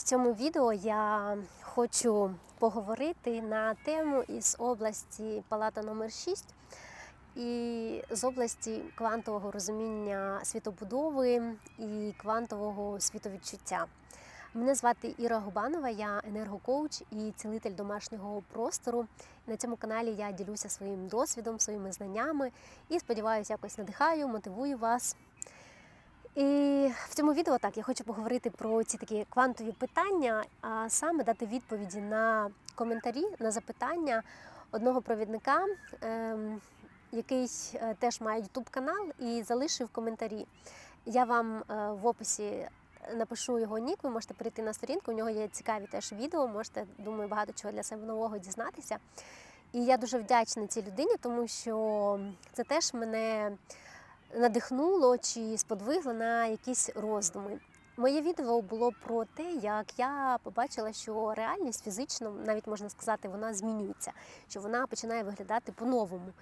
В цьому відео я хочу поговорити на тему із області палата номер 6 і з області квантового розуміння світобудови і квантового світовідчуття. Мене звати Іра Губанова, я енергокоуч і цілитель домашнього простору. На цьому каналі я ділюся своїм досвідом, своїми знаннями і сподіваюся, якось надихаю, мотивую вас. І в цьому відео так я хочу поговорити про ці такі квантові питання, а саме дати відповіді на коментарі, на запитання одного провідника, ем, який е, теж має youtube канал і залишив коментарі. Я вам е, в описі напишу його нік, ви можете перейти на сторінку. У нього є цікаві теж відео, можете, думаю, багато чого для себе нового дізнатися. І я дуже вдячна цій людині, тому що це теж мене надихнуло чи сподвигло на якісь роздуми. Моє відео було про те, як я побачила, що реальність фізично, навіть можна сказати, вона змінюється, що вона починає виглядати по-новому.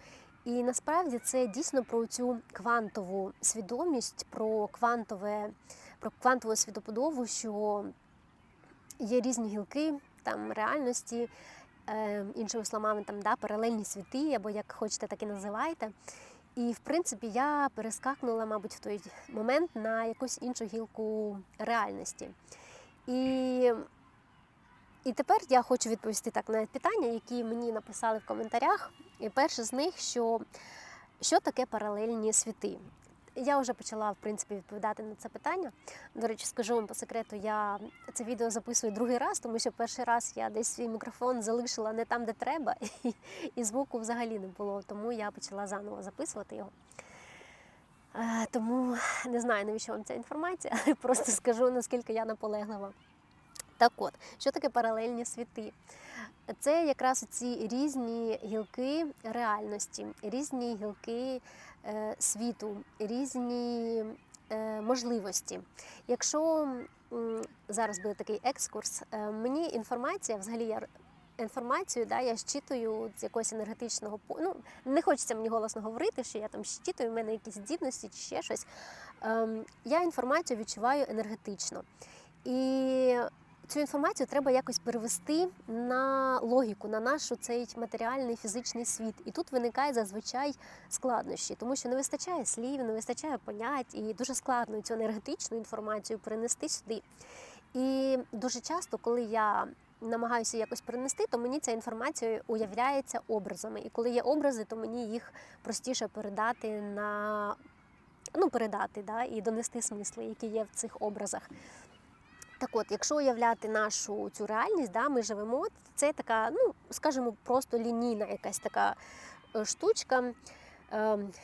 І насправді це дійсно про цю квантову свідомість, про квантове, про квантову світоподобу, що є різні гілки там реальності, е, іншими словами, там да, паралельні світи, або як хочете, так і називайте. І, в принципі, я перескакнула, мабуть, в той момент на якусь іншу гілку реальності. І і тепер я хочу відповісти так на питання, які мені написали в коментарях. І перше з них, що що таке паралельні світи. Я вже почала в принципі відповідати на це питання. До речі, скажу вам по секрету, я це відео записую другий раз, тому що перший раз я десь свій мікрофон залишила не там, де треба, і, і звуку взагалі не було. Тому я почала заново записувати його. Е, Тому не знаю, навіщо вам ця інформація, але просто скажу, наскільки я наполеглива. Так от, що таке паралельні світи? Це якраз ці різні гілки реальності, різні гілки світу, різні е, можливості. Якщо зараз буде такий екскурс, е, мені інформація, взагалі я інформацію, да, я щитую з якогось енергетичного Ну, не хочеться мені голосно говорити, що я там щитую, в мене якісь здібності чи ще щось. Ем, я інформацію відчуваю енергетично. І Цю інформацію треба якось перевести на логіку, на наш цей матеріальний фізичний світ. І тут виникає зазвичай складнощі, тому що не вистачає слів, не вистачає понять, і дуже складно цю енергетичну інформацію перенести сюди. І дуже часто, коли я намагаюся якось перенести, то мені ця інформація уявляється образами. І коли є образи, то мені їх простіше передати на ну, передати да, і донести смисли, які є в цих образах. Так от, якщо уявляти нашу цю реальність, да, ми живемо, це така, ну, скажімо, просто лінійна якась така е, штучка,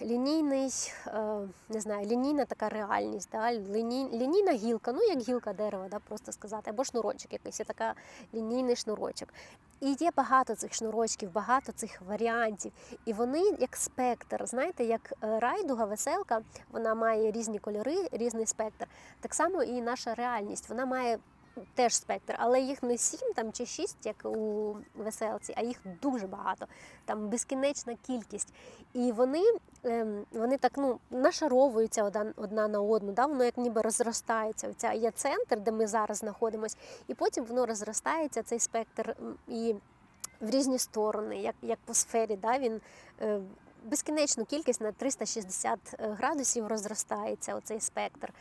лінійний, е, не знаю, лінійна така реальність, да, ліній, лінійна гілка, ну як гілка дерева, да, просто сказати, або шнурочок якийсь, є така лінійний шнурочок. І є багато цих шнурочків, багато цих варіантів. І вони як спектр. Знаєте, як е, райдуга, веселка, вона має різні кольори, різний спектр. Так само і наша реальність, вона має теж спектр, але їх не сім там чи шість, як у веселці, а їх дуже багато, там безкінечна кількість. І вони ем, вони так ну, нашаровуються одна, одна на одну, да? воно як ніби розростається. Оця є центр, де ми зараз знаходимося, і потім воно розростається, цей спектр і в різні сторони, як як по сфері. Да? Він е, безкінечну кількість на 360 градусів розростається оцей спектр.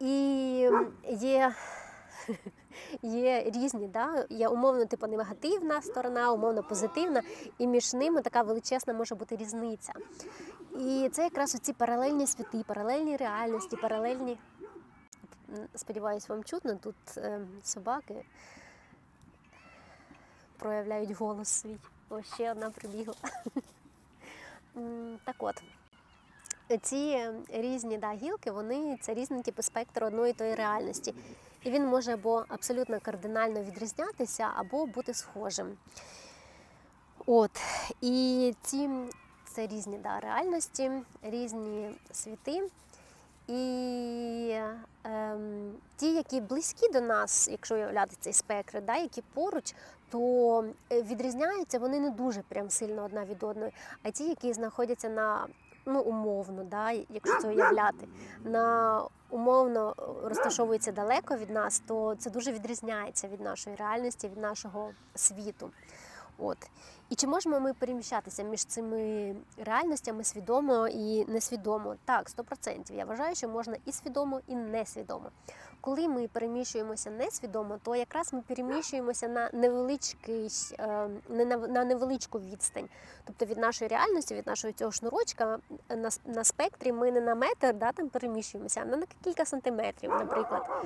І є є різні, да? є умовно типу негативна сторона, умовно позитивна, і між ними така величезна може бути різниця. І це якраз оці паралельні світи, паралельні реальності, паралельні. Сподіваюсь, вам чутно, тут е, собаки проявляють голос свій. Ось ще одна прибігла. Так от. Ці різні да, гілки, вони це різні типи спектру одної і тої реальності. І він може або абсолютно кардинально відрізнятися, або бути схожим. От. І ці це різні да, реальності, різні світи. І ем, ті, які близькі до нас, якщо уявляти цей спектр, да, які поруч, то відрізняються вони не дуже прям сильно одна від одної. А ті, які знаходяться на ну, умовно, да, якщо це уявляти, на умовно розташовується далеко від нас, то це дуже відрізняється від нашої реальності, від нашого світу. От. І чи можемо ми переміщатися між цими реальностями свідомо і несвідомо? Так, 100%. Я вважаю, що можна і свідомо, і несвідомо. Коли ми переміщуємося несвідомо, то якраз ми переміщуємося на невеличкий, е, на, невеличку відстань. Тобто від нашої реальності, від нашого цього шнурочка на, на спектрі ми не на метр да, там переміщуємося, а на кілька сантиметрів, наприклад.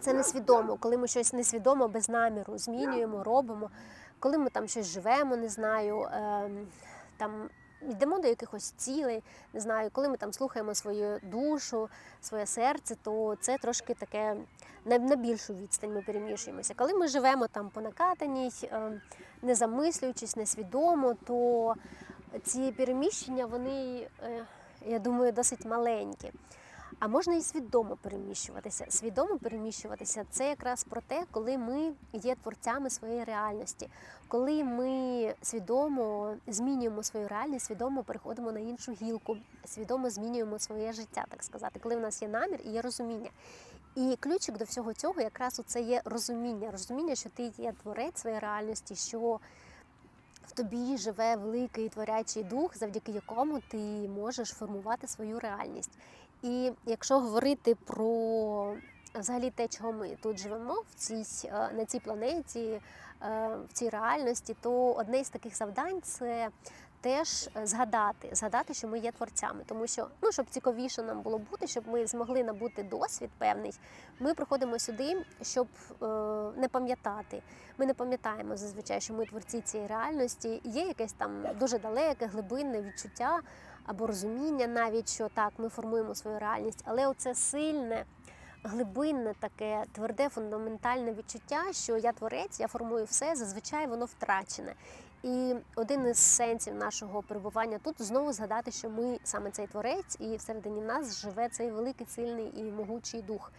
Це несвідомо, коли ми щось несвідомо без наміру змінюємо, робимо коли ми там щось живемо, не знаю, е, там йдемо до якихось цілей, не знаю, коли ми там слухаємо свою душу, своє серце, то це трошки таке на, більшу відстань ми перемішуємося. Коли ми живемо там по накатаній, е, не замислюючись, несвідомо, то ці переміщення, вони, е, я думаю, досить маленькі. А можна і свідомо переміщуватися. Свідомо переміщуватися це якраз про те, коли ми є творцями своєї реальності, коли ми свідомо змінюємо свою реальність, свідомо переходимо на іншу гілку, свідомо змінюємо своє життя, так сказати, коли в нас є намір і є розуміння. І ключик до всього цього якраз це є розуміння, розуміння, що ти є творець своєї реальності, що в тобі живе великий творячий дух, завдяки якому ти можеш формувати свою реальність. І якщо говорити про взагалі те, чого ми тут живемо в цій, е, на цій планеті, е, в цій реальності, то одне із таких завдань це теж згадати, згадати, що ми є творцями, тому що ну щоб цікавіше нам було бути, щоб ми змогли набути досвід певний. Ми приходимо сюди, щоб е, не пам'ятати. Ми не пам'ятаємо зазвичай, що ми творці цієї реальності. Є якесь там дуже далеке, глибинне відчуття або розуміння, навіть що так, ми формуємо свою реальність, але оце сильне. Глибинне таке тверде, фундаментальне відчуття, що я творець, я формую все, зазвичай воно втрачене. І один із сенсів нашого перебування тут знову згадати, що ми саме цей творець, і всередині нас живе цей великий, сильний і могучий дух.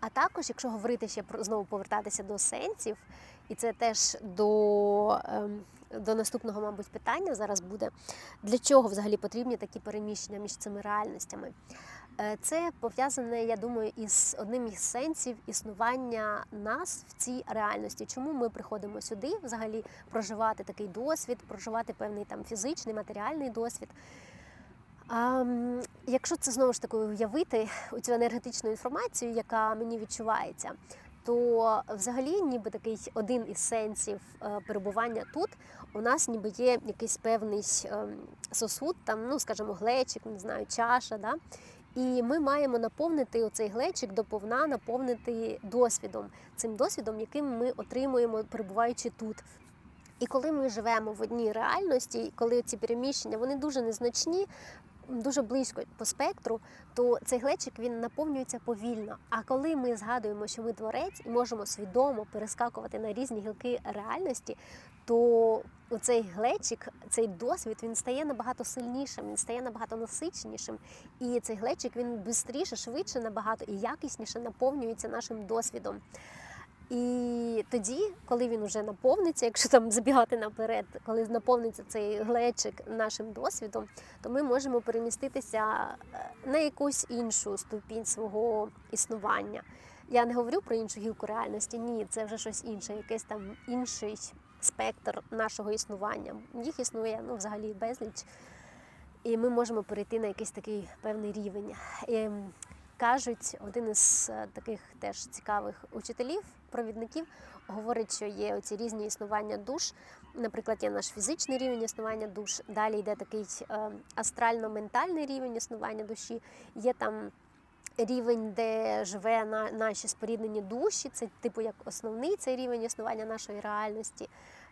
А також, якщо говорити ще про знову повертатися до сенсів, і це теж до ем, до наступного, мабуть, питання зараз буде, для чого взагалі потрібні такі переміщення між цими реальностями. Е, це пов'язане, я думаю, із одним із сенсів існування нас в цій реальності. Чому ми приходимо сюди, взагалі проживати такий досвід, проживати певний там фізичний, матеріальний досвід. А, Якщо це знову ж таки уявити у цю енергетичну інформацію, яка мені відчувається, то взагалі, ніби такий один із сенсів е, перебування тут, у нас ніби є якийсь певний ем, сосуд, там, ну скажімо, глечик, не знаю, чаша. Да? І ми маємо наповнити оцей глечик доповна, наповнити досвідом, цим досвідом, яким ми отримуємо, перебуваючи тут. І коли ми живемо в одній реальності, коли ці переміщення вони дуже незначні, дуже близько по спектру, то цей глечик він наповнюється повільно. А коли ми згадуємо, що ми творець і можемо свідомо перескакувати на різні гілки реальності, то цей глечик, цей досвід він стає набагато сильнішим, він стає набагато насиченішим. І цей глечик він швидше, швидше набагато і якісніше наповнюється нашим досвідом. І тоді, коли він вже наповниться, якщо там забігати наперед, коли наповниться цей глечик нашим досвідом, то ми можемо переміститися е, на якусь іншу ступінь свого існування. Я не говорю про іншу гілку реальності, ні, це вже щось інше, якийсь там інший спектр нашого існування. Їх існує ну, взагалі безліч. І ми можемо перейти на якийсь такий певний рівень. І Кажуть, один із е, таких теж цікавих учителів, провідників, говорить, що є оці різні існування душ. Наприклад, є наш фізичний рівень існування душ, далі йде такий е, астрально-ментальний рівень існування душі, є там рівень, де живе на наші споріднені душі, це типу як основний цей рівень існування нашої реальності.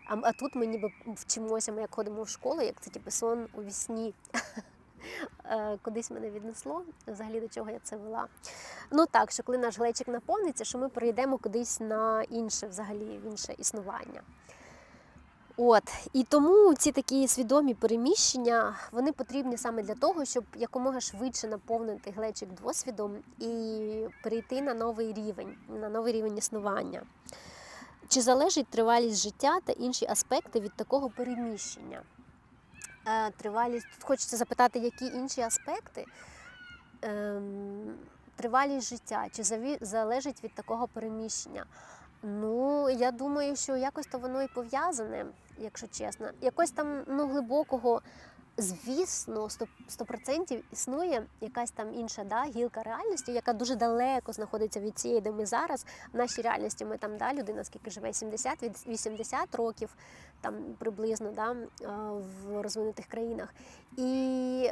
А, а тут ми ніби вчимося, ми як ходимо в школу, як це типу сон у вісні. Е, кудись мене віднесло, взагалі до чого я це вела. Ну так, що коли наш глечик наповниться, що ми перейдемо кудись на інше взагалі, в інше існування. От, І тому ці такі свідомі переміщення вони потрібні саме для того, щоб якомога швидше наповнити глечик досвідом і перейти на новий рівень, на новий рівень існування. Чи залежить тривалість життя та інші аспекти від такого переміщення? е, тривалість. Хочеться запитати, які інші аспекти. Ем, тривалість життя чи залежить від такого переміщення? Ну, я думаю, що якось то воно і пов'язане, якщо чесно. Якось там ну, глибокого, звісно, 100%, 100% існує якась там інша да, гілка реальності, яка дуже далеко знаходиться від цієї, де ми зараз. В нашій реальності ми там да, людина, скільки живе 70 від 80 років, там приблизно да, в розвинутих країнах. І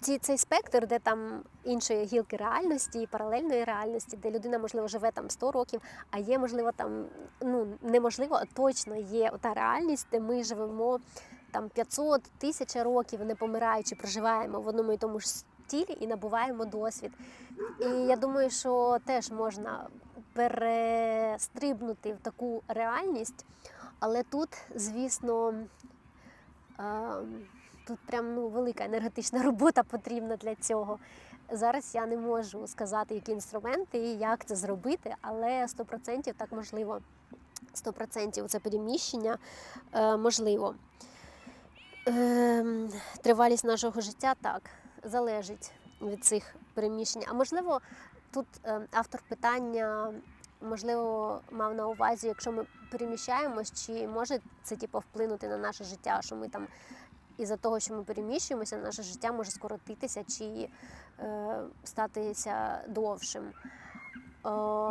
ці, цей спектр, де там іншої гілки реальності, паралельної реальності, де людина, можливо, живе там 100 років, а є, можливо, там ну неможливо, а точно є та реальність, де ми живемо там 500 тисяч років, не помираючи, проживаємо в одному і тому ж тілі і набуваємо досвід. І я думаю, що теж можна перестрибнути в таку реальність, але тут, звісно. ем, Тут прям ну, велика енергетична робота потрібна для цього. Зараз я не можу сказати, які інструменти і як це зробити, але 100% так можливо. 100% це переміщення е, можливо. Е, тривалість нашого життя так залежить від цих переміщень. А можливо, тут е, автор питання, можливо, мав на увазі, якщо ми переміщаємось, чи може це типу, вплинути на наше життя, що ми там із-за того, що ми переміщуємося, наше життя може скоротитися чи е, статися довшим. Е,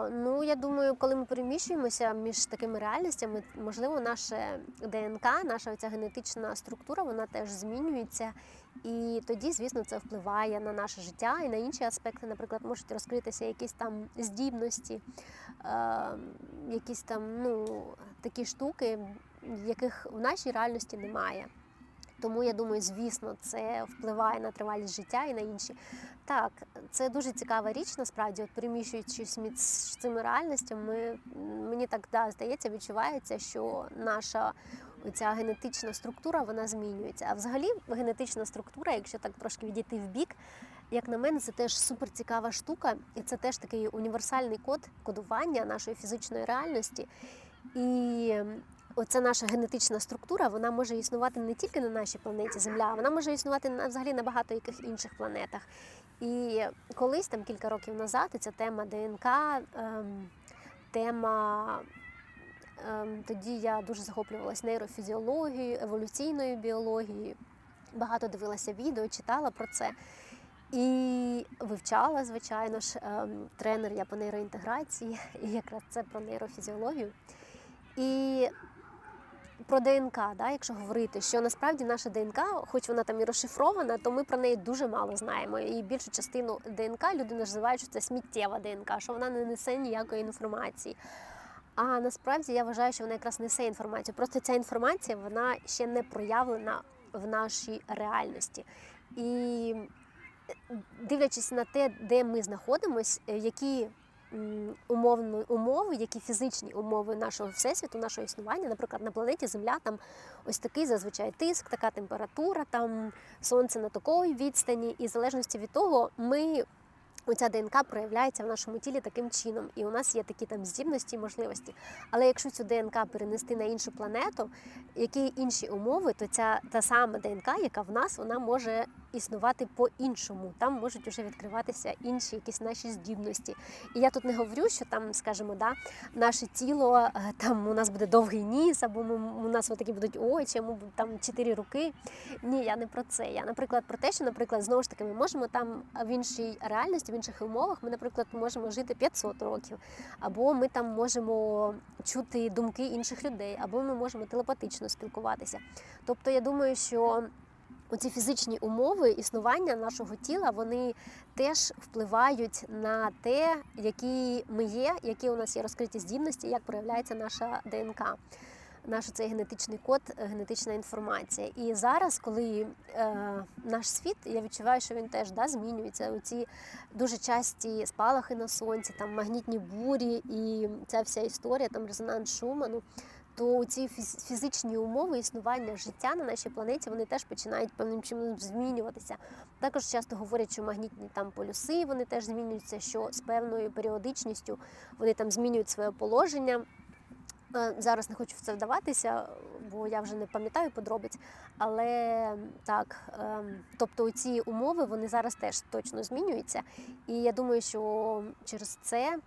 ну, я думаю, коли ми переміщуємося між такими реальностями, можливо, наше ДНК, наша ця генетична структура, вона теж змінюється. І тоді, звісно, це впливає на наше життя і на інші аспекти, наприклад, можуть розкритися якісь там здібності, е, якісь там ну, такі штуки, яких в нашій реальності немає. Тому я думаю, звісно, це впливає на тривалість життя і на інші. Так, це дуже цікава річ, насправді, от переміщуючись між цими реальностями, мені так да, здається, відчувається, що наша оця генетична структура вона змінюється. А взагалі генетична структура, якщо так трошки відійти в бік, як на мене, це теж супер цікава штука, і це теж такий універсальний код кодування нашої фізичної реальності. І оця наша генетична структура вона може існувати не тільки на нашій планеті Земля, вона може існувати на взагалі на багато яких інших планетах. І колись там кілька років назад ця тема ДНК, ем, тема. Ем, тоді я дуже захоплювалася нейрофізіологією, еволюційною біологією. Багато дивилася відео, читала про це. І вивчала, звичайно ж, ем, тренер я по нейроінтеграції, і якраз це про нейрофізіологію. І про ДНК, да, якщо говорити, що насправді наша ДНК, хоч вона там і розшифрована, то ми про неї дуже мало знаємо. І більшу частину ДНК люди називають, що це сміттєва ДНК, що вона не несе ніякої інформації. А насправді я вважаю, що вона якраз несе інформацію. Просто ця інформація вона ще не проявлена в нашій реальності. І дивлячись на те, де ми знаходимося, які умовно, умови, які фізичні умови нашого всесвіту, нашого існування, наприклад, на планеті Земля там ось такий зазвичай тиск, така температура, там сонце на такої відстані, і в залежності від того, ми. Оця ДНК проявляється в нашому тілі таким чином, і у нас є такі там здібності і можливості. Але якщо цю ДНК перенести на іншу планету, які інші умови, то ця та сама ДНК, яка в нас, вона може існувати по-іншому. Там можуть вже відкриватися інші якісь наші здібності. І я тут не говорю, що там, скажімо, да, наше тіло е, там у нас буде довгий ніс, або ми, у нас такі будуть очі, або там чотири руки. Ні, я не про це. Я, наприклад, про те, що, наприклад, знову ж таки, ми можемо там в іншій реальності, в інших умовах, ми, наприклад, можемо жити 500 років, або ми там можемо чути думки інших людей, або ми можемо телепатично спілкуватися. Тобто, я думаю, що Оці фізичні умови існування нашого тіла вони теж впливають на те, які ми є, які у нас є розкриті здібності, як проявляється наша ДНК, наш цей генетичний код, генетична інформація. І зараз, коли е, наш світ, я відчуваю, що він теж да, змінюється. Оці дуже часті спалахи на сонці, там магнітні бурі і ця вся історія, там резонанс Шуману то ці фізичні умови існування життя на нашій планеті вони теж починають певним чином змінюватися. Також часто говорять, що магнітні там полюси вони теж змінюються, що з певною періодичністю вони там змінюють своє положення. Е, Зараз не хочу в це вдаватися, бо я вже не пам'ятаю подробиць. Але так, ем, тобто ці умови вони зараз теж точно змінюються. І я думаю, що через це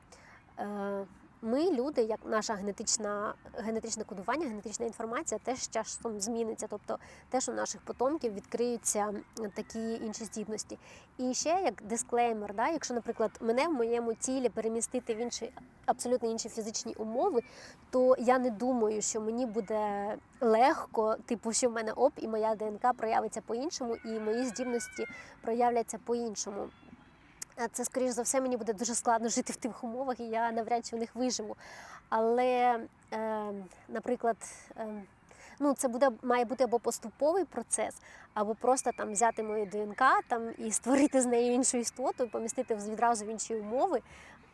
е, ми, люди, як наша генетична, генетичне кодування, генетична інформація, теж часом зміниться. Тобто теж у наших потомків відкриються такі інші здібності. І ще як дисклеймер, да, якщо, наприклад, мене в моєму тілі перемістити в інші абсолютно інші фізичні умови, то я не думаю, що мені буде легко, типу, що в мене оп, і моя ДНК проявиться по-іншому, і мої здібності проявляться по-іншому. А Це, скоріш за все, мені буде дуже складно жити в тих умовах, і я навряд чи в них виживу. Але, е, наприклад, е, ну, це буде, має бути або поступовий процес, або просто там взяти мою ДНК там, і створити з нею іншу істоту, і помістити відразу в інші умови.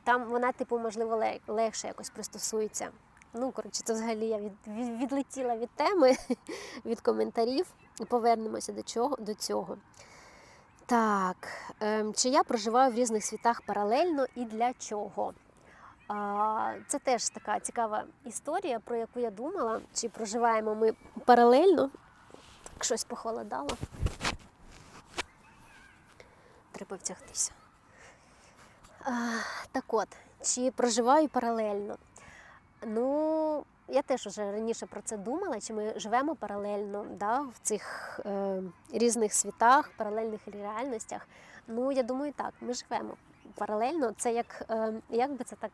Там вона, типу, можливо, легше якось пристосується. Ну, коротше, це взагалі я від, від, відлетіла від теми, від коментарів. І повернемося до, чого, до цього. Так, ем, чи я проживаю в різних світах паралельно і для чого? Це теж така цікава історія, про яку я думала, чи проживаємо ми паралельно. Так, щось похолодало. Треба втягтися. Так от, чи проживаю паралельно? Ну, я теж вже раніше про це думала, чи ми живемо паралельно да, в цих е, різних світах, паралельних реальностях. Ну, я думаю, так, ми живемо паралельно. Це як, е, як би це так.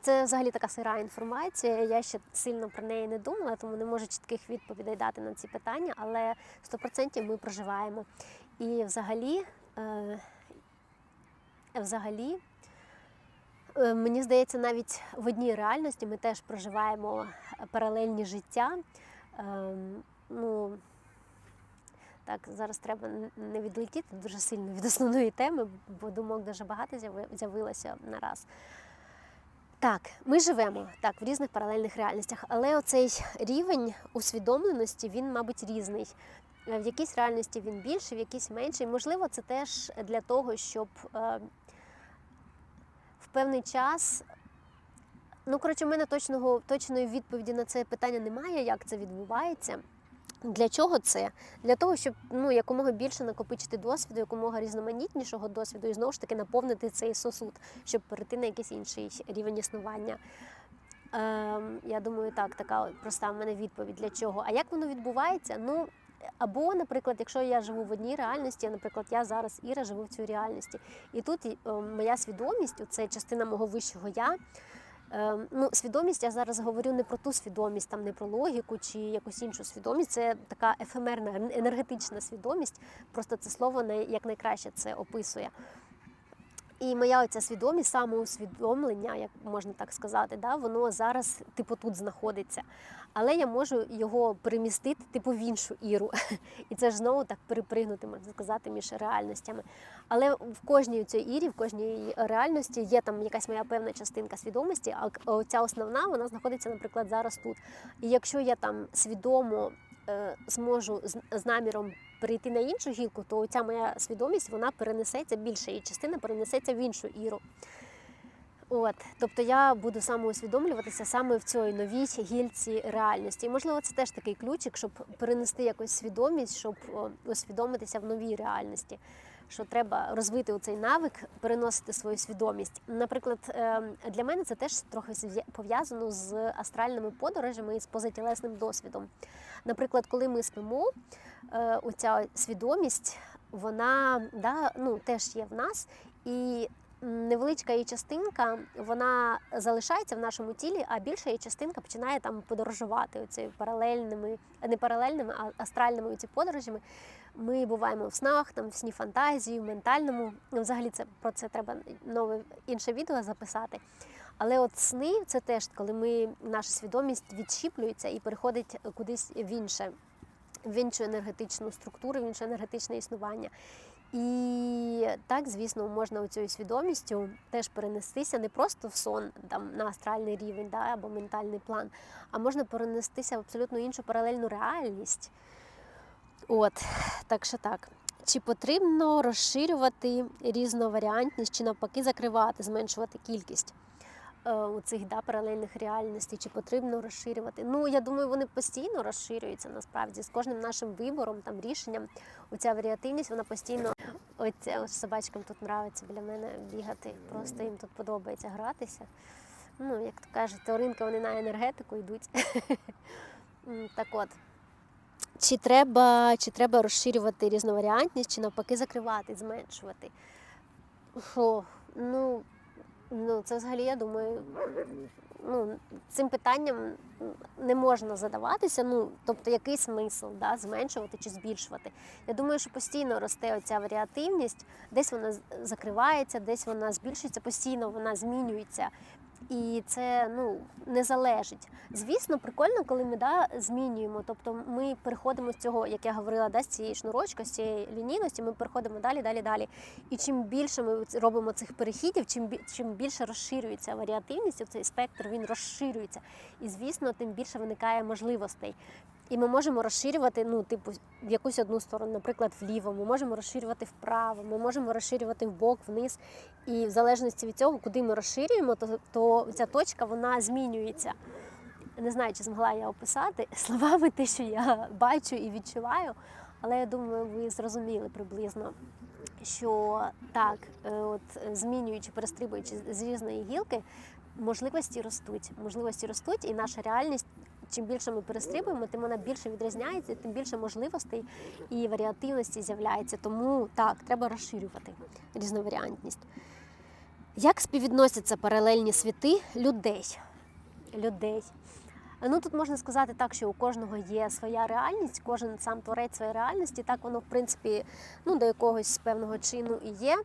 Це взагалі така сира інформація. Я ще сильно про неї не думала, тому не можу чітких відповідей дати на ці питання, але 100% ми проживаємо. І взагалі, е, взагалі, Мені здається, навіть в одній реальності ми теж проживаємо паралельні життя. Ем, Ну, так, зараз треба не відлетіти дуже сильно від основної теми, бо думок дуже багато з'явилося нараз. Так, ми живемо так в різних паралельних реальностях, але оцей рівень усвідомленості він, мабуть, різний. Е, В якійсь реальності він більший, в якійсь менший. Можливо, це теж для того, щоб е, в певний час. Ну, коротше, в мене точного, точної відповіді на це питання немає, як це відбувається. Для чого це? Для того, щоб ну, якомога більше накопичити досвіду, якомога різноманітнішого досвіду, і знову ж таки наповнити цей сосуд, щоб перейти на якийсь інший рівень існування. Ем, я думаю, так, така проста в мене відповідь для чого. А як воно відбувається? Ну, або, наприклад, якщо я живу в одній реальності, наприклад, я зараз Іра живу в цій реальності, і тут е, моя свідомість, це частина мого вищого я. Е, Ну, свідомість, я зараз говорю не про ту свідомість, там не про логіку чи якусь іншу свідомість. Це така ефемерна енергетична свідомість. Просто це слово як найкраще це описує. І моя оця свідомість, самоусвідомлення, як можна так сказати, да, воно зараз типу тут знаходиться. Але я можу його перемістити типу в іншу іру. І це ж знову так перепригнути, можна сказати, між реальностями. Але в кожній цій ірі, в кожній реальності є там якась моя певна частинка свідомості, а ця основна вона знаходиться, наприклад, зараз тут. І якщо я там свідомо е, зможу з, з наміром перейти на іншу гілку, то ця моя свідомість вона перенесеться, більша її частина перенесеться в іншу іру. От, тобто я буду самоусвідомлюватися саме в цій новій гільці реальності. І можливо, це теж такий ключик, щоб перенести якусь свідомість, щоб усвідомитися в новій реальності. Що треба розвити цей навик, переносити свою свідомість. Наприклад, ем, для мене це теж трохи пов'язано з астральними подорожами і з позатілесним досвідом. Наприклад, коли ми спимо, е, оця свідомість, вона да, ну, теж є в нас, і невеличка її частинка вона залишається в нашому тілі, а більша її частинка починає там подорожувати оці паралельними, не паралельними, а астральними ці подорожами. Ми буваємо в снах, там в сні фантазії, в ментальному. Ну, взагалі, це про це треба нове інше відео записати. Але от сни це теж коли ми наша свідомість відщіплюється і переходить кудись в інше, в іншу енергетичну структуру, в інше енергетичне існування. І так, звісно, можна цією свідомістю теж перенестися не просто в сон там, на астральний рівень да, або ментальний план, а можна перенестися в абсолютно іншу паралельну реальність. От, так що так. Чи потрібно розширювати різноваріантність, чи навпаки закривати, зменшувати кількість? Е, у цих да, паралельних реальностей, чи потрібно розширювати. Ну, я думаю, вони постійно розширюються насправді з кожним нашим вибором, там рішенням. Оця варіативність, вона постійно. Ось собачкам тут нравиться біля мене бігати. Просто їм тут подобається гратися. Ну, як то кажуть, тваринки вони на енергетику йдуть. Так от. Чи треба, чи треба розширювати різноваріантність, чи навпаки закривати, зменшувати? Що? Ну, ну, це взагалі, я думаю, ну, цим питанням не можна задаватися. Ну, тобто, який смисл да, зменшувати чи збільшувати? Я думаю, що постійно росте оця варіативність, десь вона закривається, десь вона збільшується, постійно вона змінюється. І це ну не залежить. Звісно, прикольно, коли ми да, змінюємо. Тобто ми переходимо з цього, як я говорила, да, з цієї шнурочка, з цієї лінійності, ми переходимо далі, далі, далі. І чим більше ми робимо цих перехідів, чим чим більше розширюється варіативність, цей спектр він розширюється. І звісно, тим більше виникає можливостей. І ми можемо розширювати, ну, типу, в якусь одну сторону, наприклад, вліво, ми можемо розширювати вправо, ми можемо розширювати вбок, вниз. І в залежності від цього, куди ми розширюємо, то, то ця точка вона змінюється. Не знаю, чи змогла я описати словами те, що я бачу і відчуваю, але я думаю, ви зрозуміли приблизно, що так, е, от змінюючи, перестрибуючи з різної гілки, можливості ростуть. Можливості ростуть, і наша реальність. Чим більше ми перестрибуємо, тим вона більше відрізняється, тим більше можливостей і варіативності з'являється. Тому так, треба розширювати різноваріантність. Як співвідносяться паралельні світи людей? людей? Ну тут можна сказати так, що у кожного є своя реальність, кожен сам творець своєї реальності. Так воно, в принципі, ну, до якогось певного чину і є.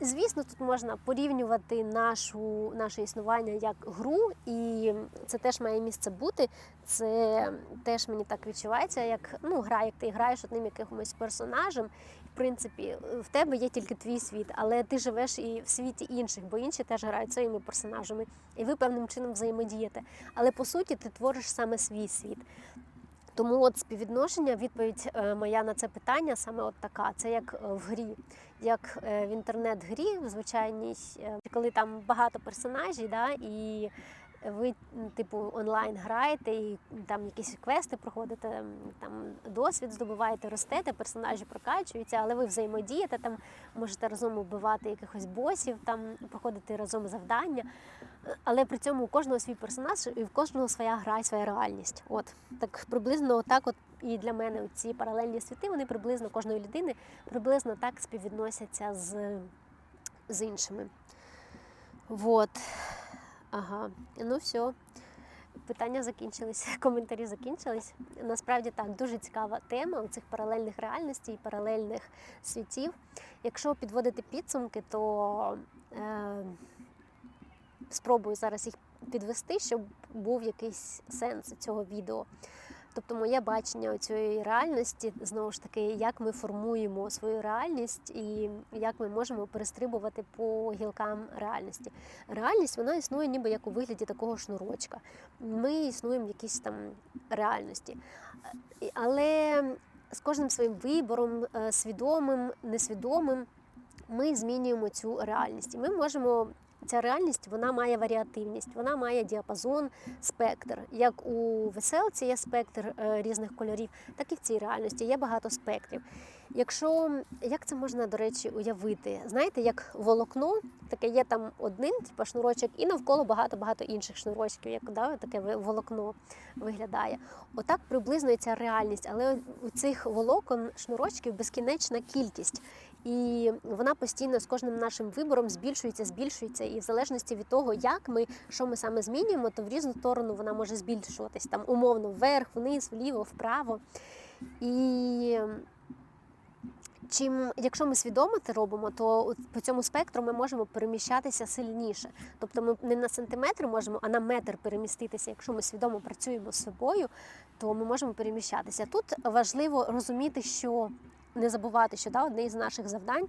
Звісно, тут можна порівнювати нашу, наше існування як гру, і це теж має місце бути. Це теж мені так відчувається, як ну, гра, як ти граєш одним якимось персонажем. В принципі, в тебе є тільки твій світ, але ти живеш і в світі інших, бо інші теж грають своїми персонажами, і ви певним чином взаємодієте. Але по суті ти твориш саме свій світ. Тому от співвідношення, відповідь е, моя на це питання саме от така. Це як е, в грі, як е, в інтернет-грі, в звичайній, коли там багато персонажів, да, і ви, типу, онлайн граєте, і там якісь квести проходите, там досвід здобуваєте, ростете, персонажі прокачуються, але ви взаємодієте, там можете разом убивати якихось босів, там проходити разом завдання. Але при цьому у кожного свій персонаж і в кожного своя гра і своя реальність. От так приблизно отак, от і для мене ці паралельні світи, вони приблизно кожної людини приблизно так співвідносяться з, з іншими. Вот. Ага, ну все. Питання закінчились, коментарі закінчились. Насправді так, дуже цікава тема у цих паралельних реальностей і паралельних світів. Якщо підводити підсумки, то е, спробую зараз їх підвести, щоб був якийсь сенс цього відео. Тобто моє бачення цієї реальності, знову ж таки, як ми формуємо свою реальність і як ми можемо перестрибувати по гілкам реальності. Реальність вона існує ніби як у вигляді такого шнурочка. Ми існуємо в якійсь там реальності. Але з кожним своїм вибором, е, свідомим, несвідомим, ми змінюємо цю реальність. І ми можемо. Ця реальність вона має варіативність, вона має діапазон, спектр. Як у веселці є спектр е, різних кольорів, так і в цій реальності є багато спектрів. Якщо як це можна, до речі, уявити? Знаєте, як волокно, таке є там один, типу шнурочок, і навколо багато-багато інших шнурочків, як да, таке волокно виглядає. Отак приблизно і ця реальність, але у цих волокон шнурочків безкінечна кількість. І вона постійно з кожним нашим вибором збільшується, збільшується. І в залежності від того, як ми, що ми саме змінюємо, то в різну сторону вона може збільшуватись там умовно вверх, вниз, вліво, вправо. І чим, якщо ми свідомо це робимо, то по цьому спектру ми можемо переміщатися сильніше. Тобто ми не на сантиметр можемо, а на метр переміститися. Якщо ми свідомо працюємо з собою, то ми можемо переміщатися. Тут важливо розуміти, що не забувати, що да, одне із наших завдань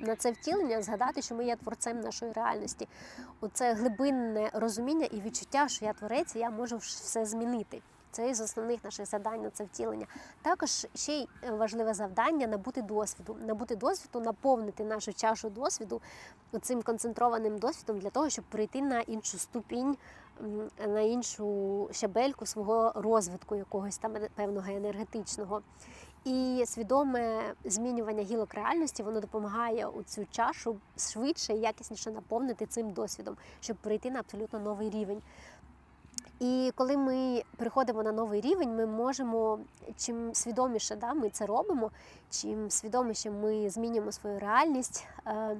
на це втілення згадати, що ми є творцем нашої реальності. Оце глибинне розуміння і відчуття, що я творець, і я можу все змінити. Це із основних наших завдань на це втілення. Також ще й е, важливе завдання набути досвіду, набути досвіду, наповнити нашу чашу досвіду цим концентрованим досвідом для того, щоб перейти на іншу ступінь, на іншу щабельку свого розвитку, якогось там певного енергетичного. І свідоме змінювання гілок реальності воно допомагає у цю чашу швидше і якісніше наповнити цим досвідом, щоб перейти на абсолютно новий рівень. І коли ми приходимо на новий рівень, ми можемо чим свідоміше да, ми це робимо, чим свідоміше ми змінюємо свою реальність. е,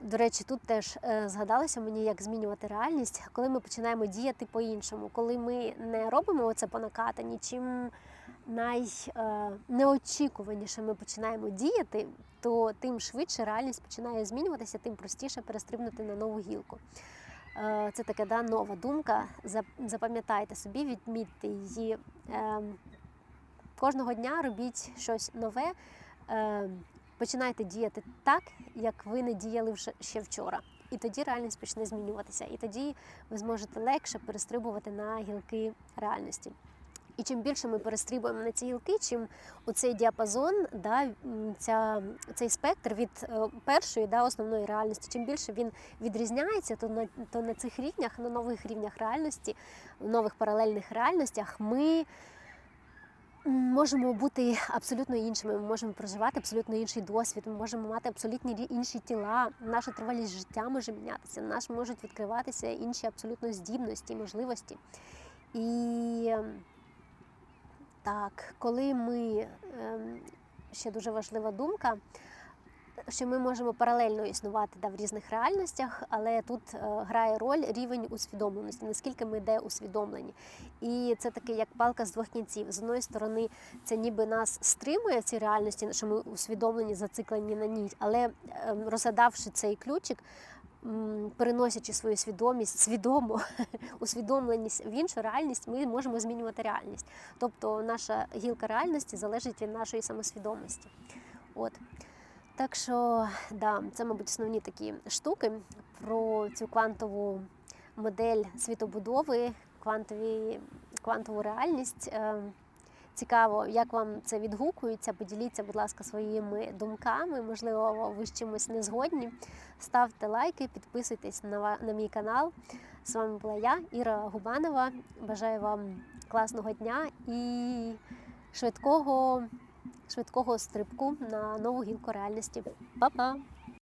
До речі, тут теж е, згадалося мені, як змінювати реальність, коли ми починаємо діяти по-іншому, коли ми не робимо це по накатанні, чим найнеочікуваніше ми починаємо діяти, то тим швидше реальність починає змінюватися, тим простіше перестрибнути на нову гілку. Е, Це така да, нова думка. Запам'ятайте собі, відмітьте її. Ем, Кожного дня робіть щось нове. Починайте діяти так, як ви не діяли вже ще вчора. І тоді реальність почне змінюватися. І тоді ви зможете легше перестрибувати на гілки реальності. І чим більше ми перестрибуємо на ці гілки, чим оцей діапазон, да, ця, цей спектр від е, першої да, основної реальності, чим більше він відрізняється, то на, то на цих рівнях, на нових рівнях реальності, в нових паралельних реальностях ми можемо бути абсолютно іншими. Ми можемо проживати абсолютно інший досвід, ми можемо мати абсолютно інші тіла. Наша тривалість життя може мінятися, наш можуть відкриватися інші абсолютно здібності, можливості. І ем, так, коли ми ем, ще дуже важлива думка, що ми можемо паралельно існувати да, в різних реальностях, але тут е, грає роль рівень усвідомленості, наскільки ми де усвідомлені. І це таке як палка з двох кінців. З одної сторони, це ніби нас стримує в цій реальності, що ми усвідомлені, зациклені на ній, але ем, розгадавши цей ключик. Переносячи свою свідомість, свідомо усвідомленість в іншу реальність, ми можемо змінювати реальність. Тобто наша гілка реальності залежить від нашої самосвідомості. От. Так що, да, це, мабуть, основні такі штуки про цю квантову модель світобудови, квантові, квантову реальність. Цікаво, як вам це відгукується. Поділіться, будь ласка, своїми думками. Можливо, ви з чимось не згодні. Ставте лайки, підписуйтесь на, на мій канал. З вами була я, Іра Губанова. Бажаю вам класного дня і швидкого, швидкого стрибку на нову гілку реальності. Па-па!